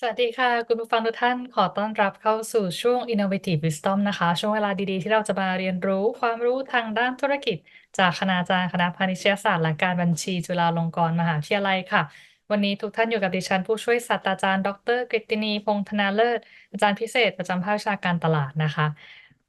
สวัสดีค่ะ คุณผู้ฟังทุกท่านขอต้อนรับเข้าสู่ช่วง Innovative Wisdom นะคะ ช่วงเวลาดีๆ ที่เราจะมาเรียนรู้ความรู้ทางด้านธุรกิจ จากคณาจารย์คณะพาณิชยศาสตร์และการบัญชีจุฬาลงกรณ์มหาวิทยาลัยค่ะ วันนี้ทุกท่านอยู่กับดิฉัน ผู้ช่วยศาสตราจารย์ ดรกฤตินี พงษ์ธนาเลิศ อาจารย์พิเศษประจำภาควิชาการตลาดนะคะ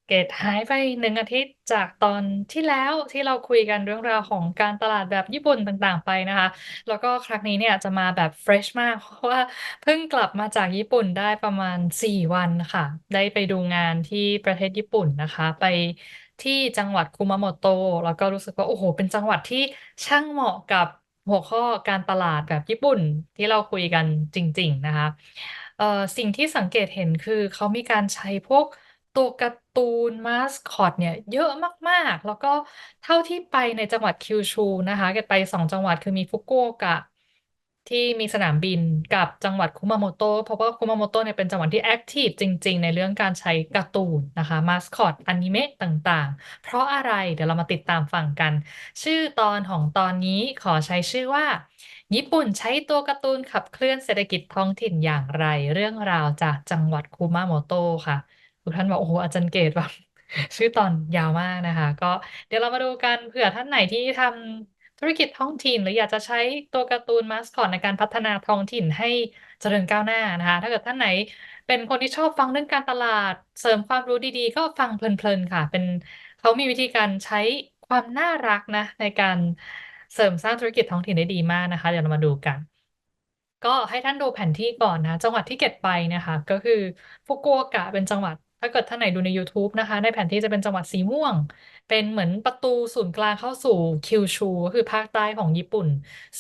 เกตหายไปหนึ่งอาทิตย์จากตอนที่แล้วที่เราคุยกันเรื่องราวของการตลาดแบบญี่ปุ่นต่างๆ ไปนะคะ แล้วก็ครั้งนี้เนี่ยจะมาแบบเฟรชมาก เพราะว่าเพิ่งกลับมาจากญี่ปุ่นได้ประมาณ 4 วันค่ะ ได้ไปดูงานที่ประเทศญี่ปุ่นนะคะ ไปที่จังหวัดคุมาโมโตะแล้วก็รู้สึกว่า โอ้โห เป็นจังหวัดที่ช่างเหมาะกับหัวข้อการตลาดแบบญี่ปุ่นที่เราคุยกันจริง ๆ นะคะเอ่อสิ่งที่สังเกตเห็นคือเขามีการใช้พวก ตัวการ์ตูนมาสคอตเนี่ยเยอะมากๆ แล้วก็เท่าที่ไปในจังหวัดคิวชูนะคะเกดไปสองจังหวัดคือมีฟุกุโอกะที่มีสนามบินกับจังหวัดคุมาโมโตะเพราะว่าคุมาโมโตะเนี่ยเป็นจังหวัดที่แอคทีฟจริง ๆ ในเรื่องการใช้การ์ตูนนะคะมาสคอตอนิเมะต่างๆ เพราะอะไรเดี๋ยวเรามาติดตามฟังกัน ชื่อตอนของตอนนี้ขอใช้ชื่อว่า ญี่ปุ่นใช้ตัวการ์ตูนขับเคลื่อนเศรษฐกิจท้องถิ่นอย่างไรเรื่องราวจากจังหวัดคุมาโมโตะค่ะ ทุกท่านบอกโอ้โหอาจารย์เกตแบบชื่อตอนยาวมากนะคะ ก็เดี๋ยวเรามาดูกันเผื่อท่านไหนที่ทำธุรกิจท้องถิ่น หรืออยากจะใช้ตัวการ์ตูนมาสคอตในการพัฒนาท้องถิ่นให้เจริญก้าวหน้านะคะ ถ้าเกิดท่านไหนเป็นคนที่ชอบฟังเรื่องการตลาด เสริมความรู้ดีๆ ก็ฟังเพลินๆค่ะ เป็นเขามีวิธีการใช้ความน่ารักนะ ในการเสริมสร้างธุรกิจท้องถิ่นได้ดีมากนะคะ เดี๋ยวเรามาดูกัน ก็ให้ท่านดูแผนที่ก่อนนะ จังหวัดที่เก็บไปนะคะ ก็คือฟุกุโอกะเป็นจังหวัด ถ้าเกิดท่านไหนดูใน YouTube นะคะ ในแผนที่จะเป็นจังหวัดสีม่วง เป็นเหมือนประตูศูนย์กลางเข้าสู่คิวชูก็คือภาคใต้ของญี่ปุ่น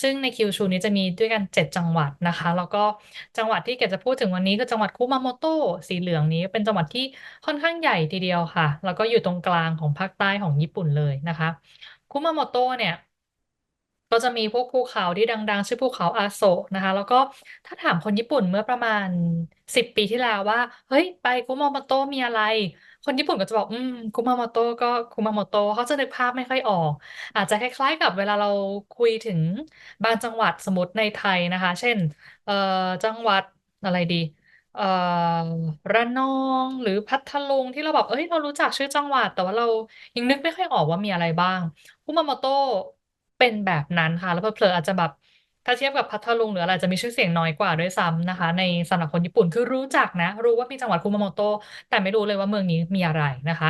ซึ่งในคิวชูนี้จะมีด้วยกัน 7 จังหวัดนะคะ แล้วก็จังหวัดที่เกดจะพูดถึงวันนี้คือจังหวัดคุมาโมโตะสีเหลืองนี้เป็นจังหวัดที่ค่อนข้างใหญ่ทีเดียวค่ะ แล้วก็อยู่ตรงกลางของภาคใต้ของญี่ปุ่นเลยนะคะคุมาโมโตะเนี่ย ก็จะมีพวกภูเขาที่ดัง ๆ ชื่อภูเขาอาโซะนะคะ แล้วก็ถ้าถามคนญี่ปุ่นเมื่อประมาณสิบปีที่แล้วว่า เฮ้ย ไปคุมาโมโตะมีอะไร คนญี่ปุ่นก็จะบอก อืมคุมาโมโตะก็คุมาโมโตะเขาจะนึกภาพไม่ค่อยออก อาจจะคล้าย ๆ กับเวลาเราคุยถึงบางจังหวัดสมมติในไทยนะคะ เช่น เอ่อจังหวัดอะไรดี เอ่อระนองหรือพัทลุงที่เราแบบเอ้ยเรารู้จักชื่อจังหวัด แต่ว่าเรายังนึกไม่ค่อยออกว่ามีอะไรบ้างคุมาโมโตะ เป็นแบบนั้นค่ะ แล้วเผลออาจจะแบบถ้าเทียบกับพัทลุงหรืออะไรจะมีชื่อเสียงน้อยกว่าด้วยซ้ำนะคะ ในสำหรับคนญี่ปุ่นคือรู้จักนะ รู้ว่ามีจังหวัดคุมาโมโตะแต่ไม่รู้เลยว่าเมืองนี้มีอะไรนะคะ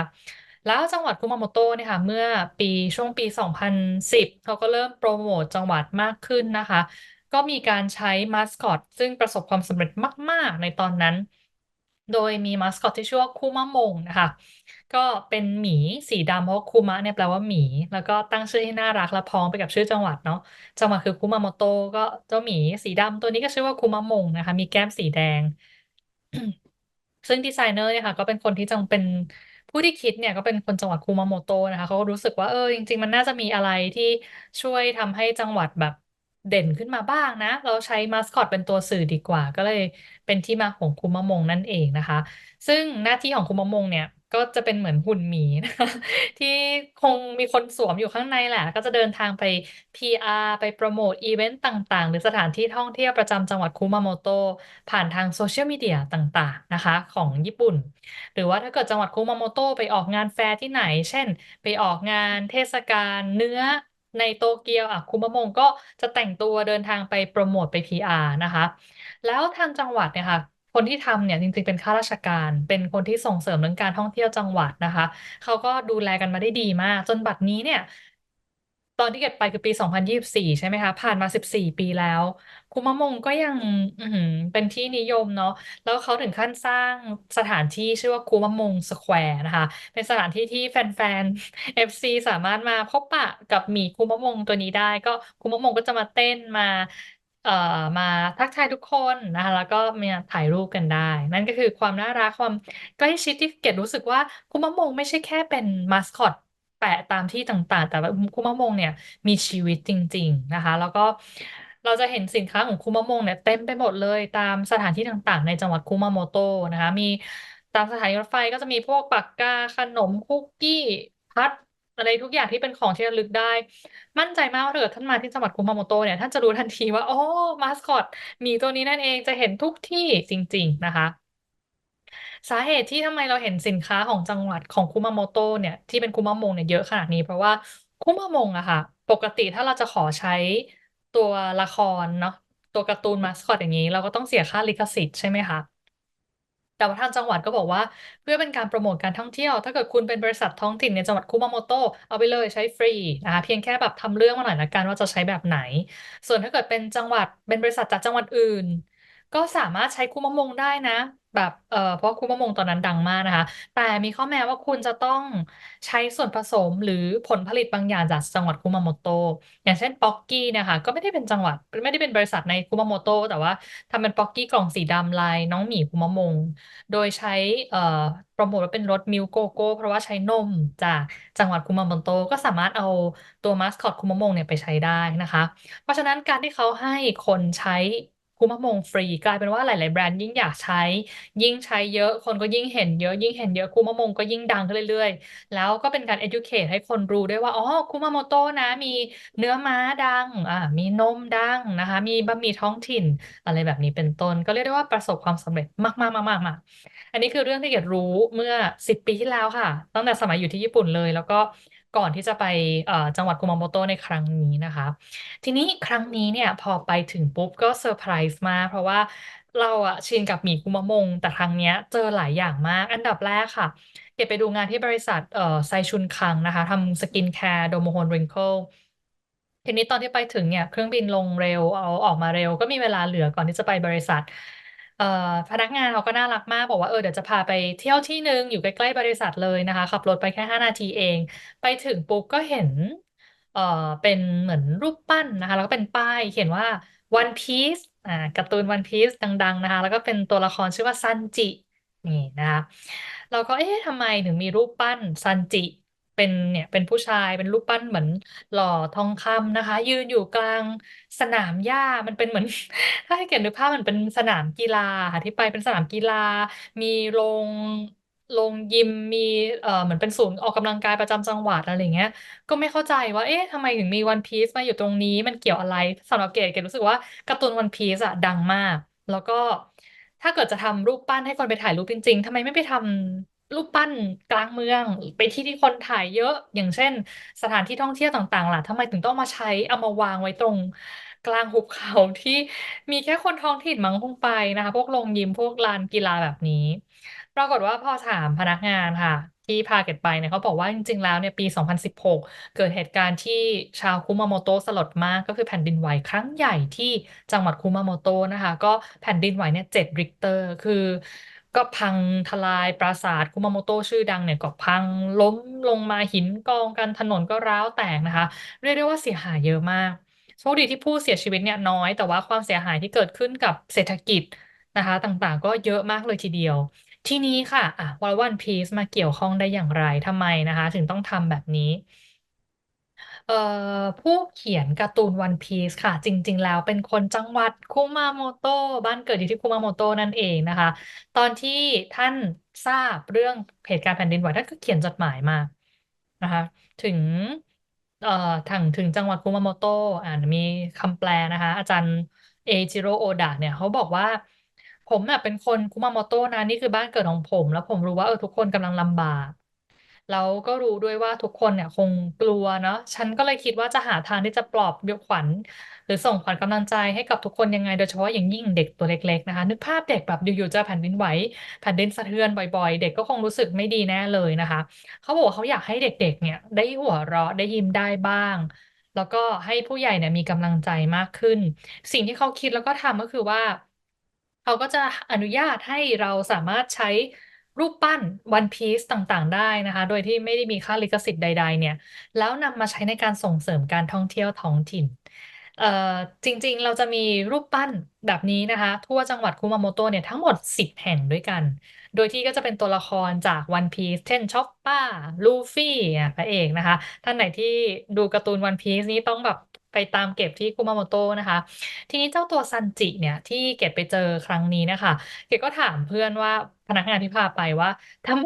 แล้วจังหวัดคุมาโมโตะเนี่ยค่ะเมื่อปีช่วงปี 2010 เขาก็เริ่มโปรโมทจังหวัดมากขึ้นนะคะ ก็มีการใช้มาสคอตซึ่งประสบความสำเร็จมาก ๆ ในตอนนั้น โดยมีมาสคอตที่ชื่อว่าคุมะมงนะคะ ก็เป็นหมีสีดำเพราะคุมะเนี่ยแปลว่าหมี แล้วก็ตั้งชื่อให้น่ารักและพ้องไปกับชื่อจังหวัดเนาะจังหวัดคือคุมาโมโตะก็เจ้าหมีสีดำตัวนี้ก็ชื่อว่าคุมะมงนะคะ มีแก้มสีแดง ซึ่งดีไซเนอร์เนี่ยค่ะ ก็เป็นคนที่จังเป็นผู้ที่คิดเนี่ยก็เป็นคนจังหวัดคุมาโมโตะนะคะเขาก็รู้สึกว่าเออจริง ๆ มันน่าจะมีอะไรที่ช่วยทำให้จังหวัดแบบเด่นขึ้นมาบ้างนะ เราใช้มาสคอตเป็นตัวสื่อดีกว่า ก็เลยเป็นที่มาของคุมะมงนั่นเองนะคะ ซึ่งหน้าที่ของคุมะมงเนี่ย ก็จะเป็นเหมือนหุ่นหมีนะคะที่คงมีคนสวมอยู่ข้างในแหละ ก็จะเดินทางไป PR ไปโปรโมทอีเวนต์ต่างๆ หรือสถานที่ท่องเที่ยวประจำจังหวัดคุมาโมโตะผ่านทางโซเชียลมีเดียต่างๆนะคะของญี่ปุ่น หรือว่าถ้าเกิดจังหวัดคุมาโมโตะไปออกงานแฟร์ที่ไหน เช่น ไปออกงานเทศกาลเนื้อในโตเกียวอะคุมะมงก็จะแต่งตัวเดินทางไปโปรโมทไป PR นะคะ แล้วทางจังหวัดเนี่ยค่ะ คนที่ทำเนี่ยจริงๆเป็นข้าราชการ เป็นคนที่ส่งเสริมเรื่องการท่องเที่ยวจังหวัดนะคะ เขาก็ดูแลกันมาได้ดีมาก จนบัดนี้เนี่ย ตอนที่เก็บไปคือปี2024ใช่ไหมคะ ผ่านมา14ปีแล้วคุมะมงก็ยัง อือหือเป็นที่นิยมเนาะแล้วเขาถึงขั้นสร้างสถานที่ชื่อว่าคุมะมงสแควร์นะคะ เป็นสถานที่ที่แฟนๆ FC สามารถมาพบปะกับหมีคุมะมงตัวนี้ได้ ก็คุมะมงก็จะมาเต้นมา เอ่อมาทักทายทุกคนนะคะแล้วก็มาถ่ายรูปกันได้ นั่นก็คือความน่ารักความใกล้ชิดที่เกดรู้สึกว่าคุมะมงไม่ใช่แค่เป็นมาสคอตแปะตามที่ต่างๆ แต่ว่าคุมะมงเนี่ยมีชีวิตจริง ๆนะคะ แล้วก็เราจะเห็นสินค้าของคุมะมงเนี่ยเต็มไปหมดเลยตามสถานที่ต่างๆ ในจังหวัดคุมาโมโตะนะคะมีตามสถานีรถไฟก็จะมีพวกปากกาขนมคุกกี้พัด อะไรทุกอย่างที่เป็นของที่ระลึกได้ มั่นใจมากว่าถ้าเกิดท่านมาที่จังหวัดคุมาโมโตะเนี่ยท่านจะรู้ทันทีว่าโอ้มาสคอตหมีตัวนี้นั่นเองจะเห็นทุกที่จริง ๆ นะคะสาเหตุที่ทำไมเราเห็นสินค้าของจังหวัดของคุมาโมโตะเนี่ยที่เป็นคุมามงเนี่ยเยอะขนาดนี้ เพราะว่าคุมามงอะค่ะ ปกติถ้าเราจะขอใช้ตัวละครเนาะตัวการ์ตูนมาสคอตอย่างนี้ เราก็ต้องเสียค่าลิขสิทธิ์ใช่ไหมคะ แต่ว่าทางจังหวัดก็บอกว่า เพื่อเป็นการโปรโมทการท่องเที่ยว ถ้าเกิดคุณเป็นบริษัทท้องถิ่นในจังหวัดคุมาโมโตะเอาไปเลยใช้ฟรีนะคะเพียงแค่แบบทำเรื่องมาหน่อยละกันว่าจะใช้แบบไหน ส่วนถ้าเกิดเป็นจังหวัดเป็นบริษัทจากจังหวัดอื่น ก็สามารถใช้คุมะมงได้นะ แบบเอ่อเพราะคุมะมงตอนนั้นดังมากนะคะ แต่มีข้อแม้ว่าคุณจะต้องใช้ส่วนผสมหรือผลผลิตบางอย่างจากจังหวัดคุมาโมโตะอย่างเช่นป๊อกกี้นะคะก็ไม่ได้เป็นจังหวัดไม่ได้เป็นบริษัทในคุมาโมโตะแต่ว่าทำเป็นป๊อกกี้กล่องสีดำลายน้องหมีคุมะมง โดยใช้เอ่อโปรโมทว่าเป็นรสมิลโกโก้ เพราะว่าใช้นมจากจังหวัดคุมาโมโตะก็สามารถเอาตัวมาสคอตคุมะมงเนี่ยไปใช้ได้นะคะ เพราะฉะนั้นการที่เขาให้คนใช้ คุมะมงฟรี กลายเป็นว่าหลายๆแบรนด์ยิ่งอยากใช้ ยิ่งใช้เยอะคนก็ยิ่งเห็นเยอะ ยิ่งเห็นเยอะคุมะมงก็ยิ่งดังขึ้นเรื่อยๆ แล้วก็เป็นการ educate ให้คนรู้ด้วยว่า อ๋อคุมาโมโตะนะ มีเนื้อม้าดังอ่ามีนมดังนะคะ มีบะหมี่ท้องถิ่นอะไรแบบนี้เป็นต้น ก็เรียกได้ว่าประสบความสำเร็จมากๆๆๆๆอันนี้คือเรื่องที่เกียรติรู้เมื่อสิบปีที่แล้วค่ะ ตั้งแต่สมัยอยู่ที่ญี่ปุ่นเลยแล้วก็ ก่อนที่จะไปจังหวัดคุมาโมโตในครั้งนี้นะคะ ทีนี้ครั้งนี้เนี่ยพอไปถึงปุ๊บก็เซอร์ไพรส์มากเพราะว่าเราอะชินกับหมี่คุมะมง แต่ครั้งเนี้ยเจอหลายอย่างมาก อันดับแรกค่ะ เก็บไปดูงานที่บริษัทเอ่อไซชุนคังนะคะทำสกินแคร์โดโมโฮนริงเคิลทีนี้ตอนที่ไปถึงเนี่ยเครื่องบินลงเร็วเอาออกมาเร็ว ก็มีเวลาเหลือก่อนที่จะไปบริษัท เอ่อพนักงานเขาก็น่ารักมากบอกว่าเออเดี๋ยวจะพาไปเที่ยวที่หนึ่งอยู่ใกล้ๆบริษัทเลยนะคะ ขับรถไปแค่ห้านาทีเอง ไปถึงปุ๊บก็เห็น เอ่อเป็นเหมือนรูปปั้นนะคะ แล้วก็เป็นป้ายเขียนว่า One Piece อ่าการ์ตูน One Piece ดัง ๆ นะคะ แล้วก็เป็นตัวละครชื่อว่าซันจินี่นะคะเราก็เอ๊ะทำไมถึงมีรูปปั้นซันจิ เป็นเนี่ยเป็นผู้ชายเป็นรูปปั้นเหมือนหล่อทองคำนะคะ ยืนอยู่กลางสนามหญ้ามันเป็นเหมือน ถ้าให้เขียนนึกภาพมันเป็นสนามกีฬาค่ะที่ไปเป็นสนามกีฬา มีโรงโรงยิมมีเอ่อเหมือนเป็นศูนย์ออกกำลังกายประจำจังหวัดอะไรอย่างเงี้ย ก็ไม่เข้าใจว่าเอ๊ะทำไมถึงมีวันพีซมาอยู่ตรงนี้มันเกี่ยวอะไรสำหรับเกดเกดรู้สึกว่าการ์ตูนวันพีซอะดังมาก แล้วก็ถ้าเกิดจะทำรูปปั้นให้คนไปถ่ายรูปจริงๆทำไมไม่ไปทำ รูปปั้นกลางเมืองไปที่ที่คนถ่ายเยอะ อย่างเช่น สถานที่ท่องเที่ยวต่างๆล่ะทำไมถึงต้องมาใช้เอามาวางไว้ตรงกลางหุบเขาที่มีแค่คนท้องถิ่นมั้งคงไปนะคะ พวกโรงยิมพวกลานกีฬาแบบนี้ ปรากฏว่าพอถามพนักงานค่ะ ที่พาเก็ตไปเนี่ยเขาบอกว่าจริงๆแล้วเนี่ยปี 2016 เกิดเหตุการณ์ที่ชาวคุมาโมโตะสลดมากก็คือแผ่นดินไหวครั้งใหญ่ที่จังหวัดคุมาโมโตะนะคะ ก็แผ่นดินไหวเนี่ยเจ็ดริกเตอร์ คือ ก็พังทลายปราสาทคุมาโมโตชื่อดังเนี่ยก็พังล้มลงมาหินกองกันถนนก็ร้าวแตกนะคะ เรียกได้ว่าเสียหายเยอะมากโชคดีที่ผู้เสียชีวิตเนี่ยน้อย แต่ว่าความเสียหายที่เกิดขึ้นกับเศรษฐกิจนะคะ ต่างๆ ก็เยอะมากเลยทีเดียว ทีนี้ค่ะอะว่าวันพีซมาเกี่ยวข้องได้อย่างไรทำไมนะคะ ถึงต้องทำแบบนี้ เอ่อ ผู้เขียนการ์ตูนวันพีซค่ะ จริง ๆ แล้วเป็นคนจังหวัดคุมาโมโตะ บ้านเกิดอยู่ที่คุมาโมโตะนั่นเองนะคะ ตอนที่ท่านทราบเรื่องเหตุการณ์แผ่นดินไหวท่านก็เขียนจดหมายมานะคะ ถึง เอ่อ ทางถึงจังหวัดคุมาโมโตะ อ่า มีคำแปลนะคะ อาจารย์เอจิโร่โอดะเนี่ยเขาบอกว่า ผมน่ะเป็นคนคุมาโมโตะนะ นี่คือบ้านเกิดของผม แล้วผมรู้ว่าเออทุกคนกำลังลำบาก แล้วก็รู้ด้วยว่าทุกคนเนี่ยคงกลัวเนาะฉันก็เลยคิดว่าจะหาทางที่จะปลอบขวัญ หรือส่งขวัญกำลังใจให้กับทุกคนยังไง โดยเฉพาะอย่างยิ่งเด็กตัวเล็ก ๆ นะคะ นึกภาพเด็กแบบอยู่ๆจะแผ่นดินไหวแผ่นดินสะเทือนบ่อยๆ เด็กก็คงรู้สึกไม่ดีแน่เลยนะคะ เขาบอกว่าเขาอยากให้เด็กๆ เนี่ย ได้หัวเราะได้ยิ้มได้บ้าง แล้วก็ให้ผู้ใหญ่เนี่ยมีกำลังใจมากขึ้น สิ่งที่เขาคิดแล้วก็ทำก็คือว่า เขาก็จะอนุญาตให้เราสามารถใช้ รูปปั้นวันพีซต่างๆ ได้นะคะ โดยที่ไม่ได้มีค่าลิขสิทธิ์ใด ๆ เนี่ย แล้วนำมาใช้ในการส่งเสริมการท่องเที่ยวท้องถิ่นเอ่อจริงๆ เราจะมีรูปปั้นแบบนี้นะคะ ทั่วจังหวัดคุมาโมโตะเนี่ยทั้งหมด 10 แห่งด้วยกัน โดยที่ก็จะเป็นตัวละครจากวันพีซเช่นช็อปป้าลูฟี่อะพระเอกนะคะ ท่านไหนที่ดูการ์ตูนวันพีซนี้ต้องแบบ ไปตามเก็บที่คุมาโมโตะนะคะ ทีนี้เจ้าตัวซันจิเนี่ยที่เก็บไปเจอครั้งนี้นะคะ เกดก็ถามเพื่อนว่าพนักงานที่พาไปว่าทำไม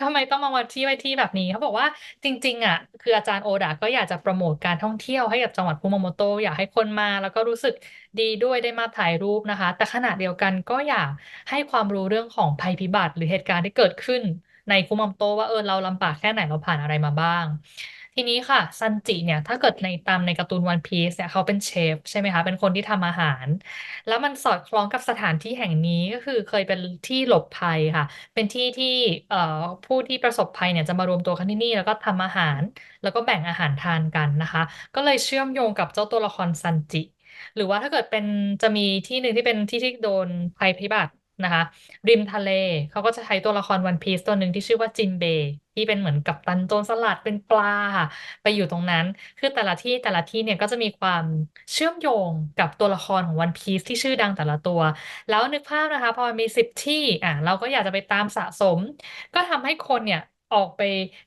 ทำไมต้องมาวัดที่ไว้ที่แบบนี้เขาบอกว่าจริง ๆ อะ คืออาจารย์โอดะก็อยากจะโปรโมทการท่องเที่ยวให้กับจังหวัดคุมาโมโตะอยากให้คนมา แล้วก็รู้สึกดีด้วยได้มาถ่ายรูปนะคะ แต่ขณะเดียวกันก็อยากให้ความรู้เรื่องของภัยพิบัติ หรือเหตุการณ์ที่เกิดขึ้นในคุมาโมโตะว่าเออเราลำบากแค่ไหนเราผ่านอะไรมาบ้าง ทีนี้ค่ะซันจิเนี่ยถ้าเกิดในตามในการ์ตูนวันพีซเนี่ยเขาเป็นเชฟใช่ไหมคะ เป็นคนที่ทำอาหาร แล้วมันสอดคล้องกับสถานที่แห่งนี้ก็คือเคยเป็นที่หลบภัยค่ะ เป็นที่ที่เอ่อผู้ที่ประสบภัยเนี่ยจะมารวมตัวกันที่นี่ แล้วก็ทำอาหาร แล้วก็แบ่งอาหารทานกันนะคะ ก็เลยเชื่อมโยงกับเจ้าตัวละครซันจิหรือว่าถ้าเกิดเป็นจะมีที่หนึ่งที่เป็นที่ที่โดนภัยพิบัติ นะคะ ริมทะเลเขาก็จะใช้ตัวละครวันพีซตัวหนึ่งที่ชื่อว่าจินเบย์ที่เป็นเหมือนกัปตันโจรสลัดเป็นปลาค่ะไปอยู่ตรงนั้น คือแต่ละที่แต่ละที่เนี่ยก็จะมีความเชื่อมโยงกับตัวละครของวันพีซที่ชื่อดังแต่ละตัว แล้วนึกภาพนะคะ พอมีสิบที่อะเราก็อยากจะไปตามสะสม ก็ทำให้คนเนี่ยออกไป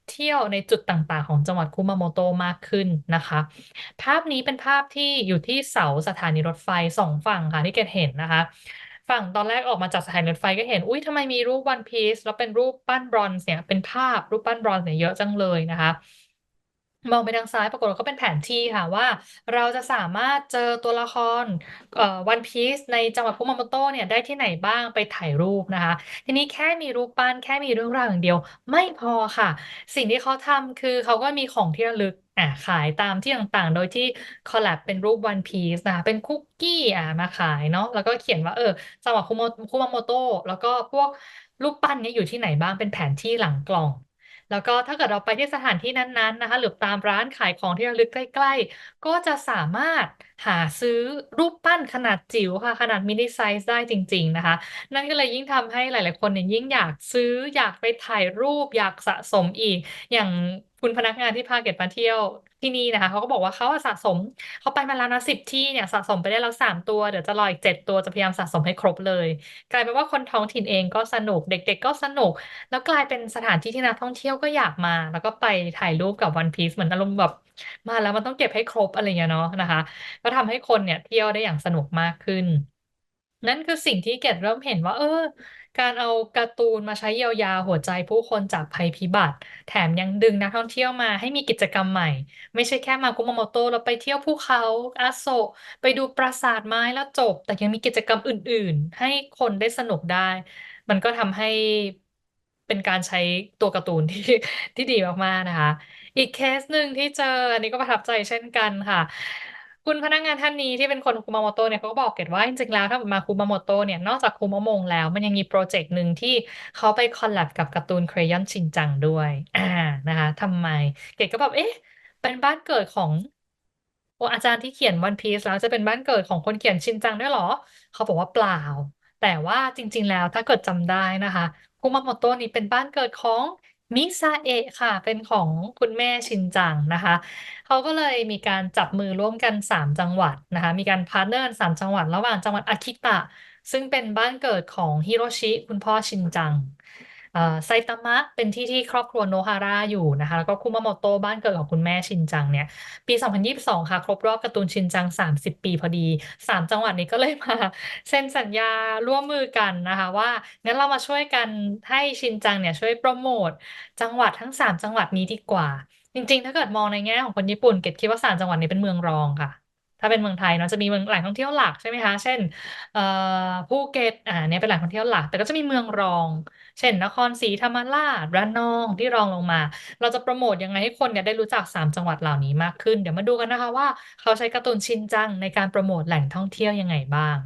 เที่ยวในจุดต่างๆ ของจังหวัดคุมาโมโตมากขึ้นนะคะ ภาพนี้เป็นภาพที่อยู่ที่เสาสถานีรถไฟสองฝั่งค่ะที่เกดเห็นนะคะ ฝั่งตอนแรกออกมาจากสถานีรถไฟก็เห็น อุ้ยทำไมมีรูปวันพีซแล้วเป็นรูปปั้นบรอนซ์เนี่ย เป็นภาพรูปปั้นบรอนซ์เนี่ยเยอะจังเลยนะคะ มองไปทางซ้ายปรากฏว่าก็เป็นแผนที่ค่ะว่า เราจะสามารถเจอตัวละครเอ่อวันพีซในจังหวัดคุมาโมโตะเนี่ยได้ที่ไหนบ้างไปถ่ายรูปนะคะ ทีนี้แค่มีรูปปั้นแค่มีเรื่องราวอย่างเดียว ไม่พอค่ะ สิ่งที่เขาทำคือเขาก็มีของที่ระลึกอ่าขายตามที่ต่างๆ โดยที่คอลแลบเป็นรูปวันพีซนะคะเป็นคุกกี้อ่ามาขายเนาะแล้วก็เขียนว่าเออจังหวัดคุมาคุมาโมโตะแล้วก็พวกรูปปั้นเนี้อยู่ที่ไหนบ้างเป็นแผนที่หลังกล่อง แล้วก็ถ้าเกิดเราไปที่สถานที่นั้นๆนะคะ หรือตามร้านขายของที่ระลึกใกล้ ๆ ก็จะสามารถหาซื้อรูปปั้นขนาดจิ๋วค่ะขนาดมินิไซส์ได้จริง ๆ นะคะ นั่นก็เลยยิ่งทำให้หลาย ๆ คนเนี่ยยิ่งอยากซื้ออยากไปถ่ายรูปอยากสะสมอีกอย่าง คุณพนักงานที่พาเกตมาเที่ยวที่นี่นะคะเขาก็บอกว่าเขาสะสมเขาไปมาแล้วนะสิบที่เนี่ยสะสมไปได้แล้วสามตัว เดี๋ยวจะรออีกเจ็ดตัวจะพยายามสะสมให้ครบเลย กลายเป็นว่าคนท้องถิ่นเองก็สนุกเด็ก ๆ ก็สนุก แล้วกลายเป็นสถานที่ที่นักท่องเที่ยวก็อยากมา แล้วก็ไปถ่ายรูปกับวันพีซเหมือนอารมณ์แบบมาแล้วมันต้องเก็บให้ครบอะไรอย่างเงี้ยเนาะนะคะ ก็ทำให้คนเนี่ยเที่ยวได้อย่างสนุกมากขึ้น นั่นคือสิ่งที่เกดเริ่มเห็นว่า เออ การเอาการ์ตูนมาใช้เยียวยาหัวใจผู้คนจากภัยพิบัติ แถมยังดึงนักท่องเที่ยวมาให้มีกิจกรรมใหม่ ไม่ใช่แค่มาคุมาโมโตะเราไปเที่ยวภูเขาอาโศกไปดูปราสาทไม้แล้วจบ แต่ยังมีกิจกรรมอื่น ๆ ให้คนได้สนุกได้ มันก็ทำให้เป็นการใช้ตัวการ์ตูนที่ที่ดีมากๆนะคะ อีกเคสหนึ่งที่เจออันนี้ก็ประทับใจเช่นกันค่ะ คุณพนักงานท่านนี้ที่เป็นคนคุมาโมโตะเนี่ยเขาก็บอกเกดว่าจริงๆแล้วถ้ามาคุมาโมโตะเนี่ยนอกจากคุมะมงแล้ว มันยังมีโปรเจกต์หนึ่งที่เขาไปคอลแลบกับการ์ตูนเครยอนชินจังด้วย อ่านะคะทำไมเกดก็แบบเอ๊ะเป็นบ้านเกิดของโออาจารย์ที่เขียนวันพีซแล้วจะเป็นบ้านเกิดของคนเขียนชินจังด้วยเหรอ เขาบอกว่าเปล่า แต่ว่าจริง ๆ แล้วถ้าเกิดจำได้นะคะคุมาโมโตะนี่เป็นบ้านเกิดของ มิซาเอะค่ะ เป็นของคุณแม่ชินจังนะคะ เขาก็เลยมีการจับมือร่วมกัน 3 จังหวัดนะคะ มีการพาร์ทเนอร์สามจังหวัด ระหว่างจังหวัดอากิตะ ซึ่งเป็นบ้านเกิดของฮิโรชิ คุณพ่อชินจัง ไซตามะเป็นที่ที่ครอบครัวโนฮาระอยู่นะคะ แล้วก็คุมาโมโตะบ้านเกิดของคุณแม่ชินจังเนี่ย ปี 2022 ค่ะ ครบรอบการ์ตูนชินจัง 30 ปีพอดี 3 จังหวัดนี้ก็เลยมาเซ็นสัญญาร่วมมือกันนะคะ ว่างั้นเรามาช่วยกันให้ชินจังเนี่ยช่วยโปรโมทจังหวัดทั้ง 3 จังหวัดนี้ดีกว่า จริง ๆ ถ้าเกิดมองในแง่ของคนญี่ปุ่นเกดคิดว่าสามจังหวัดนี้เป็นเมืองรองค่ะ ถ้าเป็นเมืองไทยเนาะจะมีเมืองแหล่งท่องเที่ยวหลักใช่ไหมคะเช่นเอ่อภูเก็ตอ่าเนี่ยเป็นแหล่งท่องเที่ยวหลัก แต่ก็จะมีเมืองรอง เช่น นครศรีธรรมราชระนองที่รองลงมา เราจะโปรโมทยังไงให้คนเนี่ยได้รู้จักสามจังหวัดเหล่านี้มากขึ้น เดี๋ยวมาดูกันนะคะว่าเขาใช้การ์ตูนชินจังในการโปรโมทแหล่งท่องเที่ยวยังไงบ้าง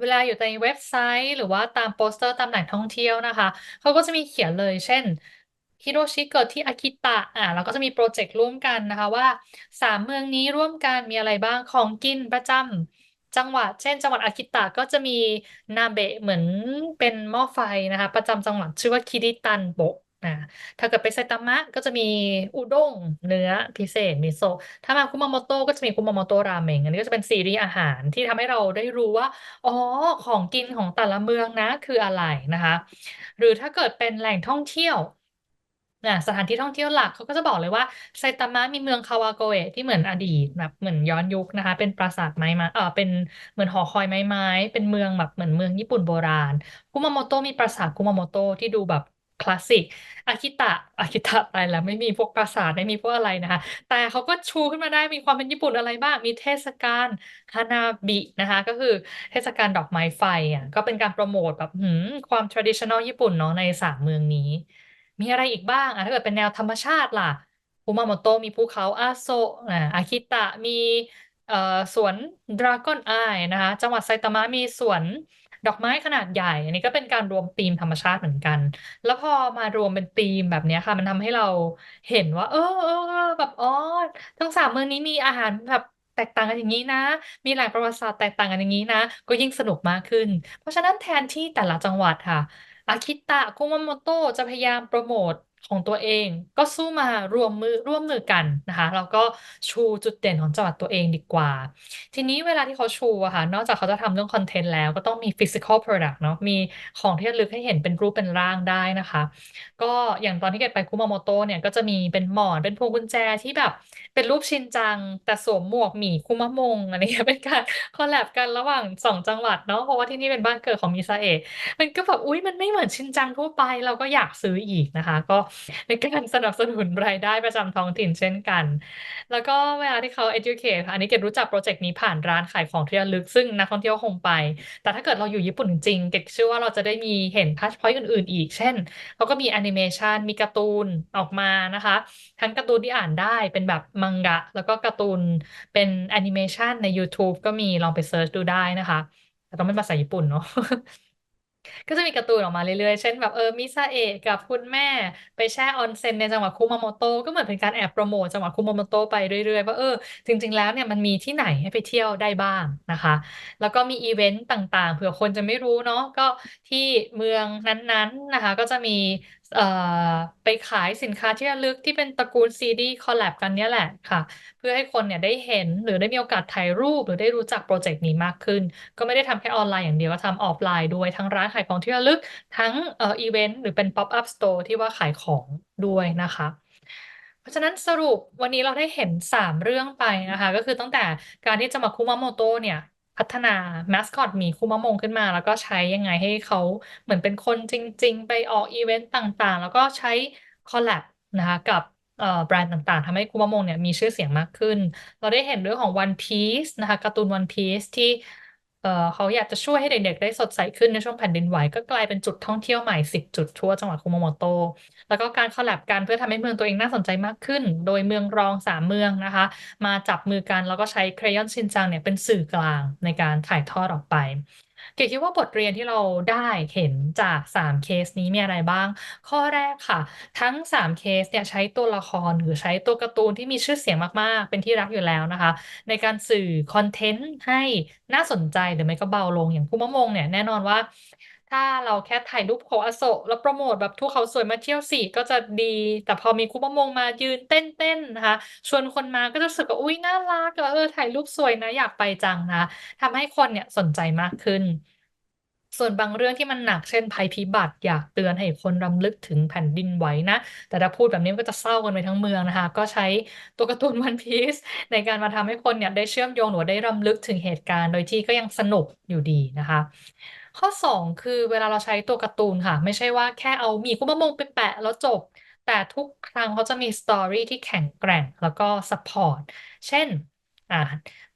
เวลาอยู่ในเว็บไซต์ หรือว่าตามโปสเตอร์ตามแหล่งท่องเที่ยวนะคะ เขาก็จะมีเขียนเลย เช่น ฮิโรชิเกิดที่อากิตะอ่าแล้วก็จะมีโปรเจกต์ร่วมกันนะคะว่าสามเมืองนี้ร่วมกันมีอะไรบ้างของกินประจำจังหวัด เช่น จังหวัดอากิตะก็จะมีนาเบะเหมือนเป็นหม้อไฟนะคะ ประจำจังหวัดชื่อว่าคิริตันโบะอ่าถ้าเกิดไปไซตามะก็จะมีอุด้งเนื้อพิเศษมิโซะถ้ามาคุมาโมโตะก็จะมีคุมาโมโตะราเมงอันนี้ก็จะเป็นซีรีส์อาหารที่ทำให้เราได้รู้ว่า อ๋อของกินของแต่ละเมืองนะคืออะไรนะคะ หรือถ้าเกิดเป็นแหล่งท่องเที่ยว นะสถานที่ท่องเที่ยวหลักเขาก็จะบอกเลยว่าไซตามะมีเมืองคาวาโกเอะที่เหมือนอดีตแบบเหมือนย้อนยุคนะคะ เป็นปราสาทไม้มาเออเป็นเหมือนหอคอยไม้ไม้ เป็นเมืองแบบเหมือนเมืองญี่ปุ่นโบราณคุมาโมโตะมีปราสาทคุมาโมโตะที่ดูแบบคลาสสิกอากิตะอากิตะไปแล้วไม่มีพวกปราสาทไม่มีพวกอะไรนะคะ แต่เขาก็ชูขึ้นมาได้มีความเป็นญี่ปุ่นอะไรบ้าง มีเทศกาลฮานาบินะคะ ก็คือเทศกาลดอกไม้ไฟอะก็เป็นการโปรโมทแบบหืมความ traditional ญี่ปุ่นเนาะในสามเมืองนี้ มีอะไรอีกบ้างอะถ้าเกิดเป็นแนวธรรมชาติล่ะคุมาโมโตะมีภูเขาอาโซะอ่าอาคิตะมีเอ่อสวนดราก้อนอายนะคะจังหวัดไซตามะมีสวนดอกไม้ขนาดใหญ่ อันนี้ก็เป็นการรวมธีมธรรมชาติเหมือนกัน แล้วพอมารวมเป็นธีมแบบนี้ค่ะ มันทำให้เราเห็นว่า เออเออแบบอ๋อทั้งสามเมืองนี้มีอาหารแบบแตกต่างกันอย่างนี้นะ มีแหล่งประวัติศาสตร์แตกต่างกันอย่างนี้นะ ก็ยิ่งสนุกมากขึ้น เพราะฉะนั้นแทนที่แต่ละจังหวัดค่ะ อากิตะคุมาโมโตะจะพยายามโปรโมท ของตัวเอง ก็สู้มารวมมือร่วมมือกันนะคะแล้วก็ชูจุดเด่นของจังหวัดตัวเองดีกว่า ทีนี้เวลาที่เขาชูอะค่ะนอกจากเขาจะทำเรื่องคอนเทนต์แล้วก็ต้องมี physical product เนาะมีของที่ระลึกให้เห็นเป็นรูปเป็นร่างได้นะคะ ก็อย่างตอนที่เกดไปคุมาโมโตะเนี่ยก็จะมีเป็นหมอนเป็นพวงกุญแจที่แบบเป็นรูปชินจัง แต่สวมหมวกหมีคุมะมงอะไรเงี้ยเป็นการคอลแลบกันระหว่างสองจังหวัดเนาะเพราะว่าที่นี่เป็นบ้านเกิดของมิซาเอะมันก็แบบอุ๊ยมันไม่เหมือนชินจังทั่วไปเราก็อยากซื้ออีกนะคะ ก็เป็นการสนับสนุนรายได้ประจำท้องถิ่นเช่นกัน แล้วก็เวลาที่เขา educate อันนี้เกดรู้จักโปรเจกต์นี้ผ่านร้านขายของที่ระลึกซึ่งนักท่องเที่ยวคงไป แต่ถ้าเกิดเราอยู่ญี่ปุ่นจริงเกดเชื่อว่าเราจะได้มีเห็นทัชพอยต์อื่น ๆ อีก เช่นเขาก็มีแอนิเมชันมีการ์ตูนออกมานะคะ ทั้งการ์ตูนที่อ่านได้เป็นแบบมังงะ แล้วก็การ์ตูนเป็นแอนิเมชันใน YouTube ก็มีลองไปเซิร์ชดูได้นะคะแต่ต้องเป็นภาษาญี่ปุ่นเนาะ ก็จะมีการ์ตูนออกมาเรื่อยๆ เช่นแบบเออมิซาเอะกับคุณแม่ไปแช่ออนเซ็นในจังหวัดคุมาโมโตะก็เหมือนเป็นการแอบโปรโมทจังหวัดคุมาโมโตะไปเรื่อยๆ ว่าเออจริงๆแล้วเนี่ยมันมีที่ไหนให้ไปเที่ยวได้บ้างนะคะ แล้วก็มีอีเวนต์ต่างๆ เผื่อคนจะไม่รู้เนาะก็ที่เมืองนั้นๆนะคะ ก็จะมี เอ่อไปขายสินค้าที่ระลึกที่เป็นตระกูลซีดีคอลแลบกันเนี่ยแหละค่ะ เพื่อให้คนเนี่ยได้เห็นหรือได้มีโอกาสถ่ายรูป หรือได้รู้จักโปรเจกต์นี้มากขึ้น ก็ไม่ได้ทำแค่ออนไลน์อย่างเดียวก็ทำออฟไลน์ด้วยทั้งร้านขายของที่ระลึก ทั้งเอ่ออีเวนต์หรือเป็น pop up store ที่ว่าขายของด้วยนะคะเพราะฉะนั้นสรุปวันนี้เราได้เห็นสามเรื่องไปนะคะ ก็คือตั้งแต่การที่จะมาคุมาโมโตเนี่ย พัฒนาแมสคอตหมีคุมะมงขึ้นมา แล้วก็ใช้ยังไงให้เขาเหมือนเป็นคนจริง ๆ ไปออกอีเวนต์ต่างๆ แล้วก็ใช้คอลแลบนะคะกับแบรนด์ต่างๆทำให้คุมะมงเนี่ยมีชื่อเสียงมากขึ้น เราได้เห็นเรื่องของ One Piece นะคะการ์ตูน One Piece ที่ เอ่อเขาอยากจะช่วยให้เด็กๆ ได้สดใสขึ้นในช่วงแผ่นดินไหว ก็กลายเป็นจุดท่องเที่ยวใหม่ 10 จุดทั่วจังหวัดคุมาโมโตะแล้วก็การคอลแลบกันเพื่อทำให้เมืองตัวเองน่าสนใจมากขึ้น โดยเมืองรองสามเมืองนะคะ มาจับมือกันแล้วก็ใช้เครยอนชินจังเนี่ยเป็นสื่อกลางในการถ่ายทอดออกไป เก๋คิดว่าบทเรียนที่เราได้เห็นจาก3เคสนี้มีอะไรบ้าง ข้อแรกค่ะ ทั้ง3เคสเนี่ยใช้ตัวละครหรือใช้ตัวการ์ตูนที่มีชื่อเสียงมากๆ เป็นที่รักอยู่แล้วนะคะ ในการสื่อคอนเทนต์ให้น่าสนใจหรือไม่ก็เบาลงอย่างคุมะมงเนี่ยแน่นอนว่า ถ้าเราแค่ถ่ายรูปเขาอโศกแล้วโปรโมทแบบทุกเขาสวยมาเที่ยวสิก็จะดี แต่พอมีคุมะมงมายืนเต้นเต้นนะคะ ชวนคนมาก็จะรู้สึกว่าอุ้ยน่ารักเออถ่ายรูปสวยนะอยากไปจังนะทำให้คนเนี่ยสนใจมากขึ้น ส่วนบางเรื่องที่มันหนักเช่นภัยพิบัติอยากเตือนให้คนรำลึกถึงแผ่นดินไหวนะ แต่ถ้าพูดแบบนี้ก็จะเศร้ากันไปทั้งเมืองนะคะ ก็ใช้ตัวการ์ตูนวันพีซในการมาทำให้คนเนี่ยได้เชื่อมโยงหรือได้รำลึกถึงเหตุการณ์ โดยที่ก็ยังสนุกอยู่ดีนะคะ ข้อสองคือเวลาเราใช้ตัวการ์ตูนค่ะ ไม่ใช่ว่าแค่เอาหมีคุมะมงไปแปะแล้วจบ แต่ทุกครั้งเขาจะมีสตอรี่ที่แข็งแกร่งแล้วก็ซัพพอร์ตเช่นอ่า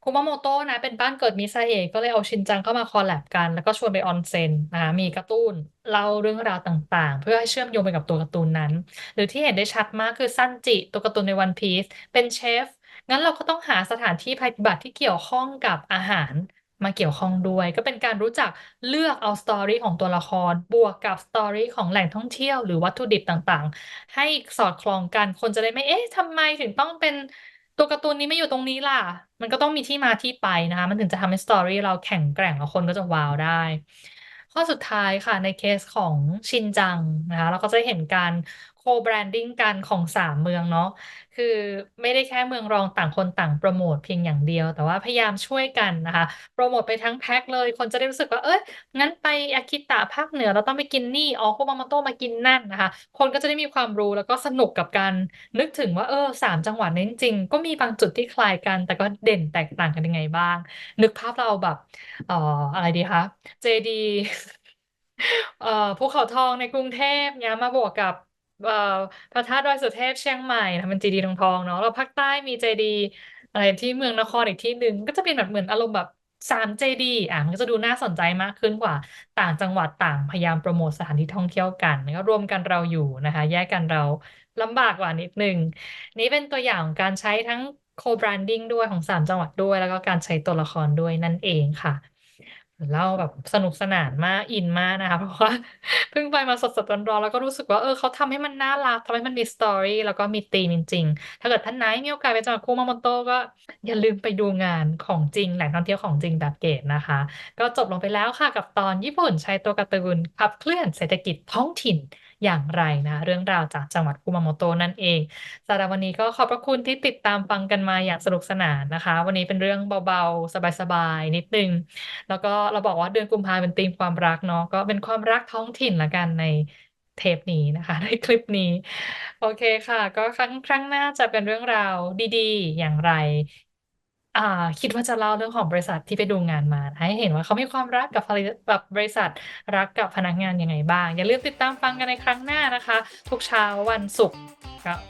คุมาโมโตะนะเป็นบ้านเกิดมิซาเอะก็เลยเอาชินจังเข้ามาคอลแลบกัน แล้วก็ชวนไปออนเซ็นนะคะมีการ์ตูนเล่าเรื่องราวต่างๆ เพื่อให้เชื่อมโยงไปกับตัวการ์ตูนนั้น หรือที่เห็นได้ชัดมากคือซันจิตัวการ์ตูนในวันพีซเป็นเชฟงั้นเราก็ต้องหาสถานที่ภัยพิบัติที่เกี่ยวข้องกับอาหาร มาเกี่ยวข้องด้วย ก็เป็นการรู้จักเลือกเอาสตอรี่ของตัวละคร บวกกับสตอรี่ของแหล่งท่องเที่ยวหรือวัตถุดิบต่างๆ ให้สอดคล้องกันคนจะได้ไม่เอ๊ะทำไมถึงต้องเป็นตัวการ์ตูนนี้ไม่อยู่ตรงนี้ล่ะ มันก็ต้องมีที่มาที่ไปนะคะมันถึงจะทำให้สตอรี่เราแข็งแกร่งแล้วคนก็จะว้าวได้ ข้อสุดท้ายค่ะในเคสของชินจังนะคะเราก็จะเห็นการ โค co-branding กันของ3เมืองเนาะคือไม่ได้แค่เมืองรองต่างคนต่างโพรโมตเพียงอย่างเดียว แต่ว่าพยายามช่วยกันนะคะโพรโมตไปทั้งแพ็กเลย คนจะได้รู้สึกว่าเอ๊ยงั้นไปอากิตะภาคเหนือเราต้องไปกินนี่อ๋อ Kumamoto มากินนั่นนะคะ คนก็จะได้มีความรู้แล้วก็สนุกกับการนึกถึงว่าเออ3จังหวัดนี้จริงๆก็มีบางจุดที่คล้ายกัน แต่ก็เด่นแตกต่างกันยังไงบ้าง นึกภาพเราแบบเอ่ออะไรดีคะเจดีเอ่อภูเขาทองในกรุงเทพเงี้ยมาบวกกับ เอ่อพระธาตุดอยสุเทพเชียงใหม่ทำเป็นเจดีย์ทองๆเนาะแล้วภาคใต้มีเจดีย์อะไรที่เมืองนครอีกที่หนึ่งก็จะเป็นแบบเหมือนอารมณ์แบบ3เจดีย์อามันก็จะดูน่าสนใจมากขึ้นกว่า ต่างจังหวัดต่างพยายามโพรโมตสถานที่ท่องเที่ยวกันแล้วก็รวมกันเราอยู่นะคะ แยกกันเราลำบากกว่านิดนึงนี่เป็นตัวอย่างของการใช้ทั้ง co-branding ด้วยของ3จังหวัดด้วย แล้วก็การใช้ตัวละครด้วยนั่นเองค่ะ เล่าแบบสนุกสนานมากอินมากนะคะเพราะว่าเพิ่งไปมาสดๆร้อนๆแล้วก็รู้สึกว่าเออเขาทำให้มันน่ารักทำให้มันมีสตอรี่แล้วก็มีธีมจริงๆ ถ้าเกิดท่านไหนมีโอกาสไปจังหวัด Kumamoto ก็อย่าลืมไปดูงานของจริงแหล่งท่องเที่ยวของจริงแบบเกตนะคะ ก็จบลงไปแล้วค่ะกับตอนญี่ปุ่นใช้ตัวการ์ตูนขับเคลื่อนเศรษฐกิจท้องถิ่น อย่างไรนะเรื่องราวจากจังหวัด Kumamoto นั่นเองสำหรับวันนี้ก็ขอบพระคุณที่ติดตามฟังกันมาอย่างสนุกสนานนะคะ วันนี้เป็นเรื่องเบาๆ สบายๆ นิดนึง แล้วก็เราบอกว่าเดือนกุมภาเป็นธีมความรักเนาะก็เป็นความรักท้องถิ่นล้วกันในเทปนี้นะคะในคลิปนี้ โอเคค่ะ ก็ครั้งครั้งหน้าจะเป็นเรื่องราวดี ๆ อย่างไร อ่า คิดว่าจะเล่าเรื่องของบริษัทที่ไปดูงานมาให้เห็นว่าเขามีความรักกับผลิตกับบริษัทรักกับพนักงานยังไงบ้าง อย่าลืมติดตามฟังกันในครั้งหน้านะคะ ทุกเช้าวันศุกร์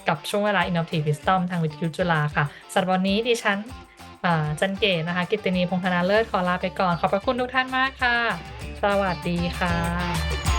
กับช่วงเวลา Innovative Wisdom ทางวิทยุจุฬาค่ะสำหรับวันนี้ดิฉันจันเกตนะคะ กิตตินีพงษ์ธนาเลิศขอลาไปก่อน ขอบพระคุณทุกท่านมากค่ะ สวัสดีค่ะ